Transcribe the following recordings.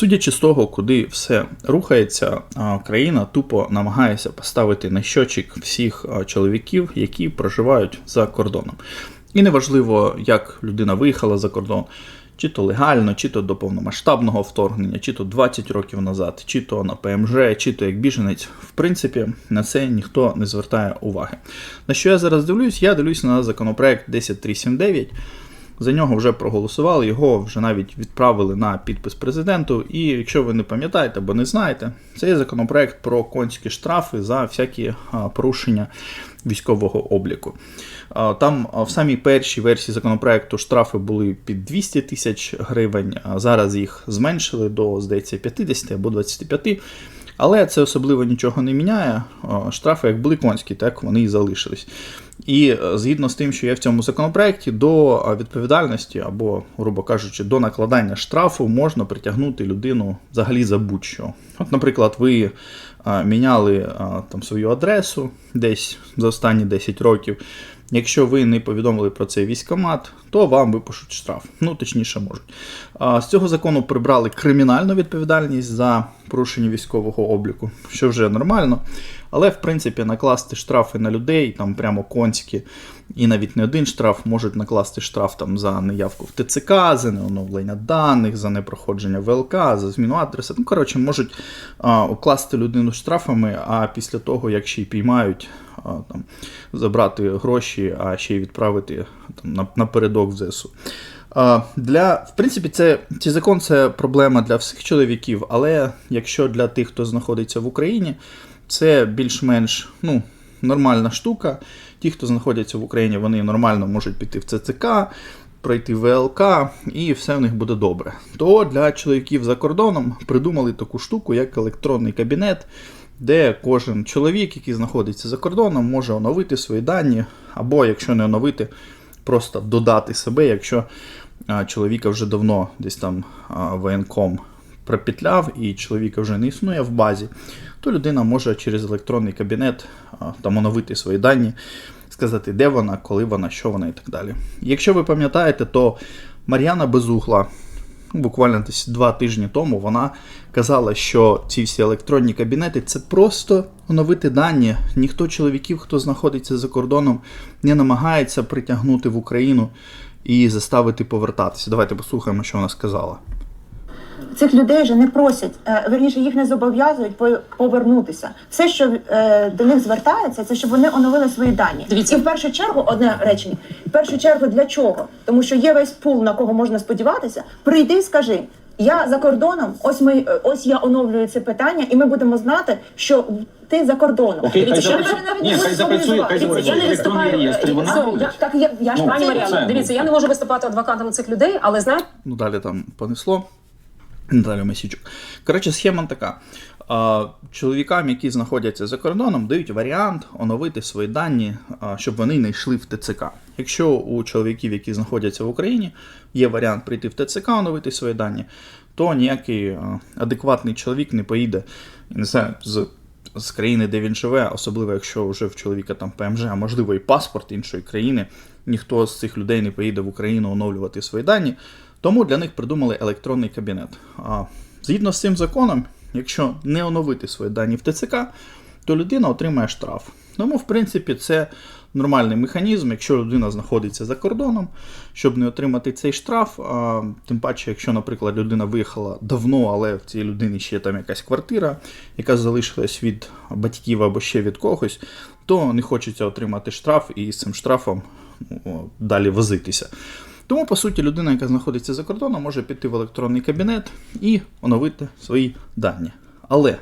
Судячи з того, куди все рухається, країна тупо намагається поставити на щочик всіх чоловіків, які проживають за кордоном. І неважливо, як людина виїхала за кордон, чи то легально, чи то до повномасштабного вторгнення, чи то 20 років назад, чи то на ПМЖ, чи то як біженець. В принципі, на це ніхто не звертає уваги. На що я зараз дивлюсь? Я дивлюсь на законопроект 10379. За нього вже проголосували, його вже навіть відправили на підпис президенту. І якщо ви не пам'ятаєте або не знаєте, це є законопроект про конські штрафи за всякі порушення військового обліку. Там в самій першій версії законопроекту штрафи були під 200 тисяч гривень, зараз їх зменшили до, здається, 50 або 25. Але це особливо нічого не міняє. Штрафи як були конські, так вони і залишились. І е, згідно з тим, що є в цьому законопроекті, до е, відповідальності або, грубо кажучи, до накладання штрафу можна притягнути людину взагалі за будь-що. От, наприклад, ви е, міняли там свою адресу десь за останні 10 років. Якщо ви не повідомили про цей військомат, то вам випишуть штраф. Ну, точніше, можуть. З цього закону прибрали кримінальну відповідальність за порушення військового обліку, що вже нормально. Але, в принципі, накласти штрафи на людей, там прямо конські, і навіть не один штраф, можуть накласти штраф там за неявку в ТЦК, за неоновлення даних, за непроходження ВЛК, за зміну адреса. Ну, коротше, можуть а, окласти людину штрафами, а після того, як ще й піймають, там, забрати гроші, а ще й відправити там, на, напередок в ЗСУ. Для, в принципі, це, цей закон це проблема для всіх чоловіків, але якщо для тих, хто знаходиться в Україні, це більш-менш ну, нормальна штука. Ті, хто знаходяться в Україні, вони нормально можуть піти в ЦЦК, пройти ВЛК, і все в них буде добре. То для чоловіків за кордоном придумали таку штуку, як електронний кабінет, де кожен чоловік, який знаходиться за кордоном, може оновити свої дані, або, якщо не оновити, просто додати себе, якщо чоловіка вже давно десь там воєнком пропетляв і чоловіка вже не існує в базі, то людина може через електронний кабінет там оновити свої дані, сказати, де вона, коли вона, що вона і так далі. Якщо ви пам'ятаєте, то Мар'яна Безугла. Буквально десь два тижні тому вона казала, що ці всі електронні кабінети це просто оновити дані. Ніхто чоловіків, хто знаходиться за кордоном, не намагається притягнути в Україну і заставити повертатися. Давайте послухаємо, що вона сказала. Цих людей вже не просять, е, верніше їх не зобов'язують по- повернутися. Все, що е, до них звертається, це щоб вони оновили свої дані. Дивіться. І в першу чергу одне речення. В першу чергу для чого? Тому що є весь пул, на кого можна сподіватися. Прийди, і скажи. Я за кордоном, ось ми е, ось я оновлюю це питання, і ми будемо знати, що ти за кордоном. Окей, хай запрацює. що навіть Ні, хай запрацює, хай запрацює. я не виступаю, реєстр, вона Це- буде. Я, так я, я ж Ну, Пані це- дивіться, я не можу виступати адвокатом цих людей, але знаєте, Ну, далі там понесло. Наталя Месічук. Коротше, схема така. Чоловікам, які знаходяться за кордоном, дають варіант оновити свої дані, щоб вони не йшли в ТЦК. Якщо у чоловіків, які знаходяться в Україні, є варіант прийти в ТЦК, оновити свої дані, то ніякий адекватний чоловік не поїде не знаю, з, з країни, де він живе, особливо якщо вже в чоловіка там ПМЖ, а можливо і паспорт іншої країни. Ніхто з цих людей не поїде в Україну оновлювати свої дані. Тому для них придумали електронний кабінет. А згідно з цим законом, якщо не оновити свої дані в ТЦК, то людина отримає штраф. Тому, в принципі, це нормальний механізм, якщо людина знаходиться за кордоном, щоб не отримати цей штраф. А, тим паче, якщо, наприклад, людина виїхала давно, але в цій людині ще там якась квартира, яка залишилась від батьків або ще від когось, то не хочеться отримати штраф і з цим штрафом ну, далі возитися. Тому, по суті, людина, яка знаходиться за кордоном, може піти в електронний кабінет і оновити свої дані. Але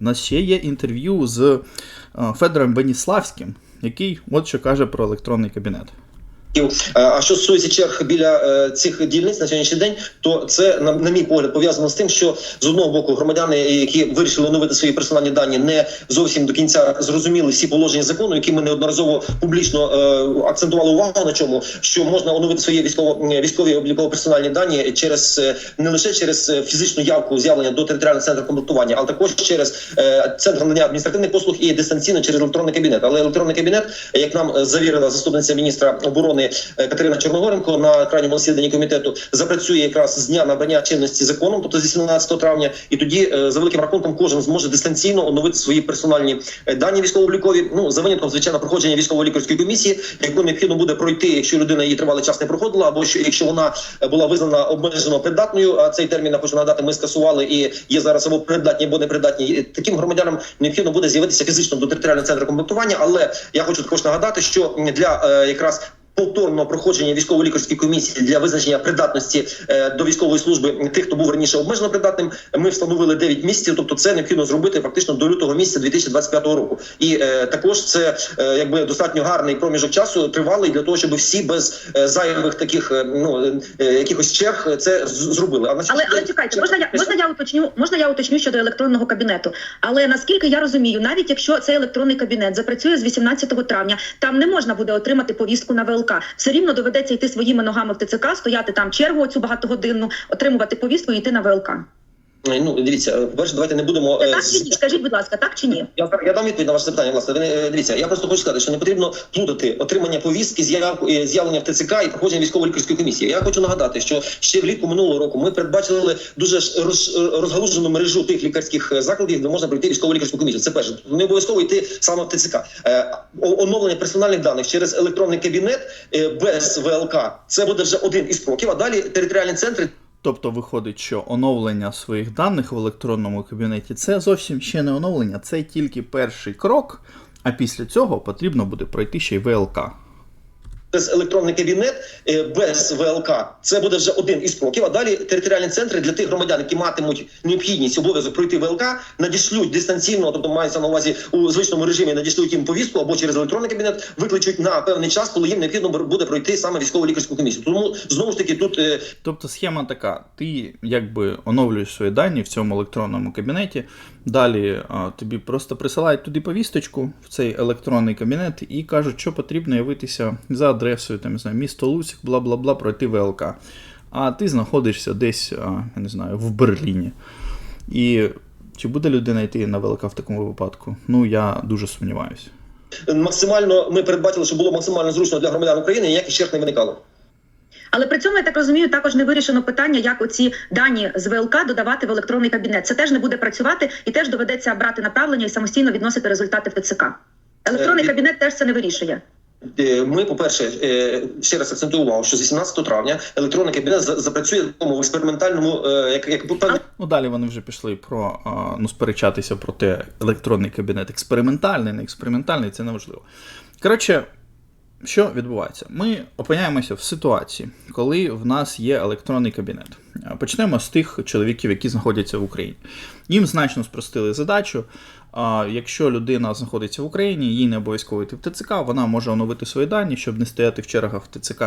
у нас ще є інтерв'ю з е, Федором Беніславським, який от що каже про електронний кабінет. Е, А що стосується черг біля е, цих дільниць на сьогоднішній день, то це на, мій погляд пов'язано з тим, що з одного боку громадяни, які вирішили оновити свої персональні дані, не зовсім до кінця зрозуміли всі положення закону, які ми неодноразово публічно е, акцентували увагу на чому, що можна оновити свої військово військові обліково персональні дані через е, не лише через фізичну явку з'явлення до територіального центру комплектування, але також через е, центр надання адміністративних послуг і дистанційно через електронний кабінет. Але електронний кабінет, як нам завірила заступниця міністра оборони України е, Катерина Чорногоренко на крайньому засіданні комітету запрацює якраз з дня набрання чинності законом, тобто зі 17 травня, і тоді е, за великим рахунком кожен зможе дистанційно оновити свої персональні е, дані військово-облікові. Ну за винятком звичайно проходження військово-лікарської комісії, яку необхідно буде пройти, якщо людина її тривалий час не проходила, або що якщо вона була визнана обмежено придатною. А цей термін я хочу нагадати, ми скасували і є зараз або придатні, або непридатні. Таким громадянам необхідно буде з'явитися фізично до територіального центру комплектування. Але я хочу також нагадати, що для якраз повторного проходження військово-лікарської комісії для визначення придатності е, до військової служби тих, хто був раніше обмежено придатним, ми встановили 9 місяців. Тобто, це необхідно зробити фактично до лютого місяця 2025 року. І е, також це е, якби достатньо гарний проміжок часу, тривалий для того, щоб всі без е, зайвих таких е, ну е, якихось черг це зробили. А на Але, але чекайте, можна я можна я уточню, можна я уточню щодо електронного кабінету. Але наскільки я розумію, навіть якщо цей електронний кабінет запрацює з 18 травня, там не можна буде отримати повістку на ВЛК. Все рівно доведеться йти своїми ногами в ТЦК, стояти там чергу цю багатогодинну, отримувати повістку і йти на ВЛК. Ну дивіться, по перше, давайте не будемо Це е, так чи ні? Скажіть, будь ласка, так чи ні? Я, я дам відповідь на ваше запитання. Власне, ви е, дивіться. Я просто хочу сказати, що не потрібно плутати отримання повістки, е, з'явлення в ТЦК і проходження військово-лікарської комісії. Я хочу нагадати, що ще влітку минулого року ми передбачили дуже е, розгалужену мережу тих лікарських е, закладів, де можна пройти військово-лікарську комісію. Це перше. Не обов'язково йти саме в ТЦК. Е, оновлення персональних даних через електронний кабінет е, без ВЛК. Це буде вже один із кроків. А далі територіальні центри Тобто виходить, що оновлення своїх даних в електронному кабінеті це зовсім ще не оновлення, це тільки перший крок, а після цього потрібно буде пройти ще й ВЛК. Електронний кабінет е, без ВЛК. Це буде вже один із кроків. А далі територіальні центри для тих громадян, які матимуть необхідність обов'язок пройти ВЛК, надішлють дистанційно, тобто мається на увазі у звичному режимі, надішлють їм повістку або через електронний кабінет, викличуть на певний час, коли їм необхідно буде пройти саме військово-лікарську комісію. Тому знову ж таки тут е, Тобто схема така: ти якби оновлюєш свої дані в цьому електронному кабінеті. Далі тобі просто присилають туди повісточку в цей електронний кабінет і кажуть, що потрібно явитися за адресою, там, не знаю, місто Луцьк, бла бла бла, пройти ВЛК. А ти знаходишся десь, я не знаю, в Берліні. І чи буде людина йти на ВЛК в такому випадку? Ну, я дуже сумніваюся. максимально ми передбачили, що було максимально зручно для громадян України, ніяких черг не виникало. Але при цьому я так розумію, також не вирішено питання, як оці дані з ВЛК додавати в електронний кабінет. Це теж не буде працювати, і теж доведеться брати направлення і самостійно відносити результати в ТЦК. Електронний Е, кабінет теж це не вирішує. Е, Ми, по-перше, е, ще раз акцентую увагу, що з 18 травня електронний кабінет запрацює в такому експериментальному, як, як певний Ну, далі вони вже пішли про ну, сперечатися про те, електронний кабінет експериментальний, не експериментальний, це неважливо. Коротше, що відбувається? Ми опиняємося в ситуації, коли в нас є електронний кабінет. Почнемо з тих чоловіків, які знаходяться в Україні. Їм значно спростили задачу. Якщо людина знаходиться в Україні, їй не обов'язково йти в ТЦК, вона може оновити свої дані, щоб не стояти в чергах в ТЦК.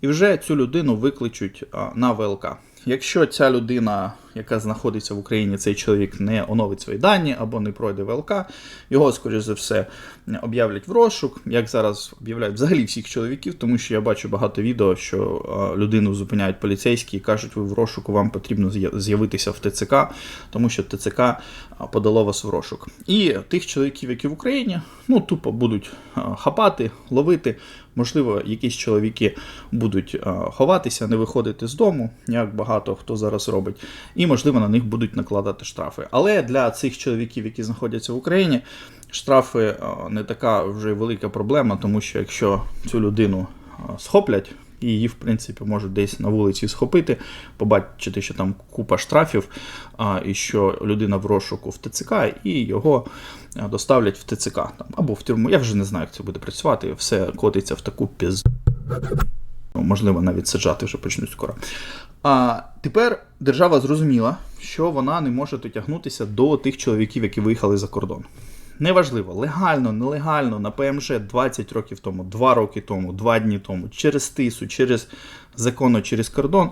І вже цю людину викличуть на ВЛК. Якщо ця людина, яка знаходиться в Україні, цей чоловік не оновить свої дані або не пройде ВЛК, його, скоріш за все, об'являть в розшук, як зараз об'являють взагалі всіх чоловіків, тому що я бачу багато відео, що людину зупиняють поліцейські і кажуть, ви в розшуку, вам потрібно з'явитися в ТЦК, тому що ТЦК подало вас в розшук. І тих чоловіків, які в Україні, ну тупо будуть хапати, ловити. Можливо, якісь чоловіки будуть ховатися, не виходити з дому, як багато хто зараз робить, і можливо на них будуть накладати штрафи. Але для цих чоловіків, які знаходяться в Україні, штрафи не така вже велика проблема, тому що якщо цю людину схоплять. І її, в принципі, можуть десь на вулиці схопити, побачити, що там купа штрафів, а, і що людина в розшуку в ТЦК, і його доставлять в ТЦК там, або в тюрму. Я вже не знаю, як це буде працювати. Все котиться в таку піз. Ну, Можливо, навіть саджати вже почнуть скоро. А тепер держава зрозуміла, що вона не може дотягнутися до тих чоловіків, які виїхали за кордон. Неважливо, легально, нелегально, на ПМЖ 20 років тому, 2 роки тому, 2 дні тому, через тису, через законно, через кордон.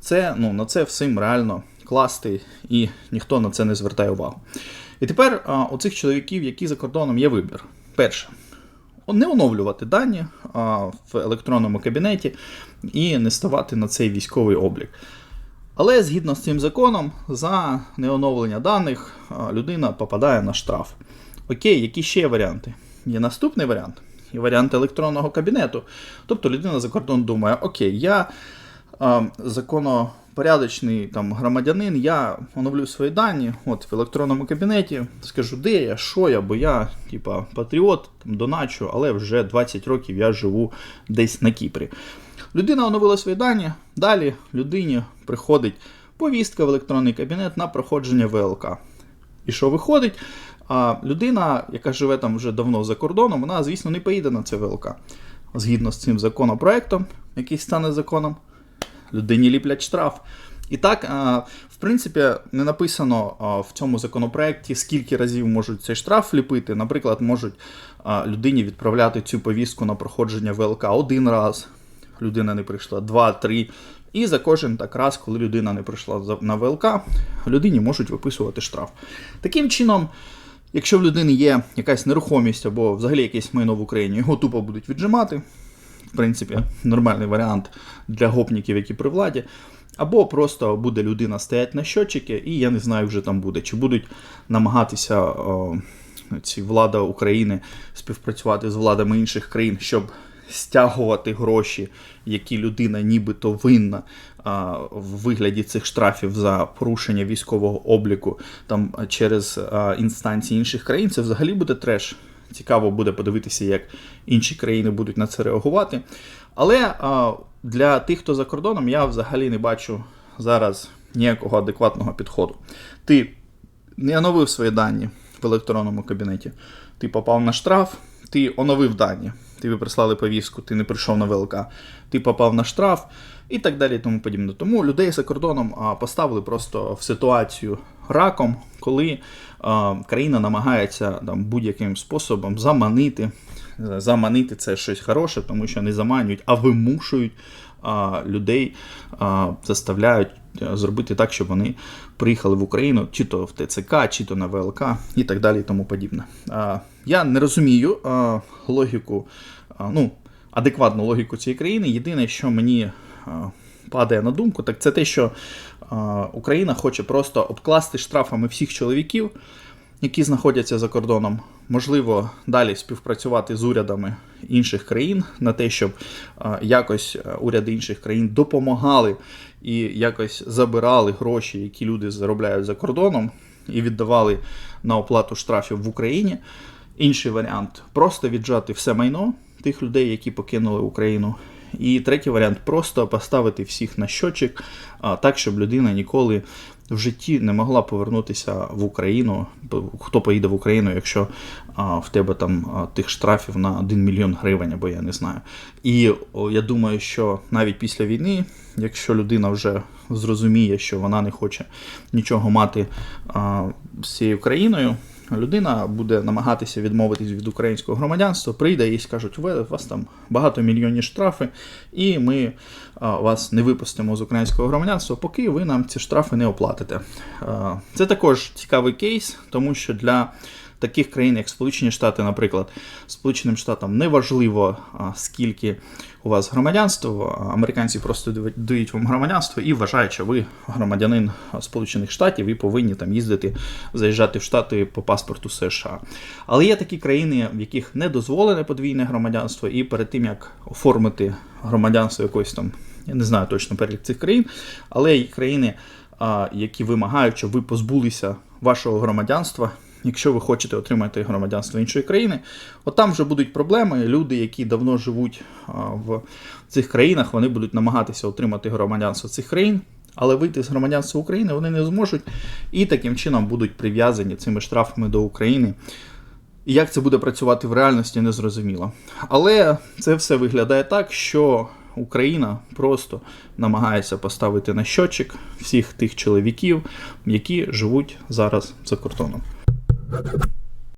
Це, ну, на це всім реально класти, і ніхто на це не звертає увагу. І тепер а, у цих чоловіків, які за кордоном, є вибір. Перше, не оновлювати дані а, в електронному кабінеті і не ставати на цей військовий облік. Але згідно з цим законом, за неоновлення даних людина попадає на штраф. Окей, які ще є варіанти? Є наступний варіант. і варіант електронного кабінету. Тобто людина за кордон думає, окей, я а, законопорядочний там, громадянин, я оновлю свої дані от, в електронному кабінеті, скажу, де я, що я, бо я типа, патріот, там, доначу, але вже 20 років я живу десь на Кіпрі. Людина оновила свої дані, далі людині приходить повістка в електронний кабінет на проходження ВЛК. І що виходить? А людина, яка живе там вже давно за кордоном, вона, звісно, не поїде на це ВЛК. Згідно з цим законопроектом, який стане законом, людині ліплять штраф. І так, в принципі, не написано в цьому законопроекті, скільки разів можуть цей штраф ліпити. Наприклад, можуть людині відправляти цю повістку на проходження ВЛК один раз, людина не прийшла, два-три. І за кожен так раз, коли людина не прийшла на ВЛК, людині можуть виписувати штраф. Таким чином, якщо в людини є якась нерухомість або взагалі якесь майно в Україні, його тупо будуть віджимати. В принципі, нормальний варіант для гопників, які при владі. Або просто буде людина стоять на щотчики, і я не знаю, вже там буде. Чи будуть намагатися о, ці влада України співпрацювати з владами інших країн, щоб стягувати гроші, які людина нібито винна а, в вигляді цих штрафів за порушення військового обліку там через а, інстанції інших країн, це взагалі буде треш. Цікаво буде подивитися, як інші країни будуть на це реагувати. Але а, для тих, хто за кордоном, я взагалі не бачу зараз ніякого адекватного підходу. Ти не оновив свої дані в електронному кабінеті, ти попав на штраф, ти оновив дані, тобі прислали повістку, ти не прийшов на ВЛК, ти попав на штраф і так далі. Тому подібне. Тому людей за кордоном поставили просто в ситуацію раком, коли країна намагається там, будь-яким способом заманити. Заманити це щось хороше, тому що не заманюють, а вимушують а, людей, а, заставляють зробити так, щоб вони приїхали в Україну, чи то в ТЦК, чи то на ВЛК і так далі, і тому подібне. Я не розумію логіку, ну, адекватну логіку цієї країни. Єдине, що мені падає на думку, так це те, що Україна хоче просто обкласти штрафами всіх чоловіків, які знаходяться за кордоном, можливо, далі співпрацювати з урядами інших країн на те, щоб якось уряди інших країн допомагали і якось забирали гроші, які люди заробляють за кордоном, і віддавали на оплату штрафів в Україні. Інший варіант просто віджати все майно тих людей, які покинули Україну. І третій варіант просто поставити всіх на щочик, так, щоб людина ніколи в житті не могла повернутися в Україну. Хто поїде в Україну, якщо в тебе там тих штрафів на 1 мільйон гривень, або я не знаю. І я думаю, що навіть після війни, якщо людина вже зрозуміє, що вона не хоче нічого мати з цією країною, людина буде намагатися відмовитись від українського громадянства, прийде і скажуть, у вас там багато мільйонні штрафи, і ми вас не випустимо з українського громадянства, поки ви нам ці штрафи не оплатите. Це також цікавий кейс, тому що для таких країн, як Сполучені Штати, наприклад, Сполученим Штатам не важливо, скільки у вас громадянство. Американці просто дають вам громадянство і вважають, що ви громадянин Сполучених Штатів і повинні там їздити, заїжджати в Штати по паспорту США. Але є такі країни, в яких не дозволене подвійне громадянство, і перед тим як оформити громадянство якоїсь там, я не знаю точно перелік цих країн, але є країни, які вимагають, щоб ви позбулися вашого громадянства. Якщо ви хочете отримати громадянство іншої країни, от там вже будуть проблеми. Люди, які давно живуть в цих країнах, вони будуть намагатися отримати громадянство цих країн, але вийти з громадянства України вони не зможуть і таким чином будуть прив'язані цими штрафами до України. І як це буде працювати в реальності, не зрозуміло. Але це все виглядає так, що Україна просто намагається поставити на щочик всіх тих чоловіків, які живуть зараз за кордоном. you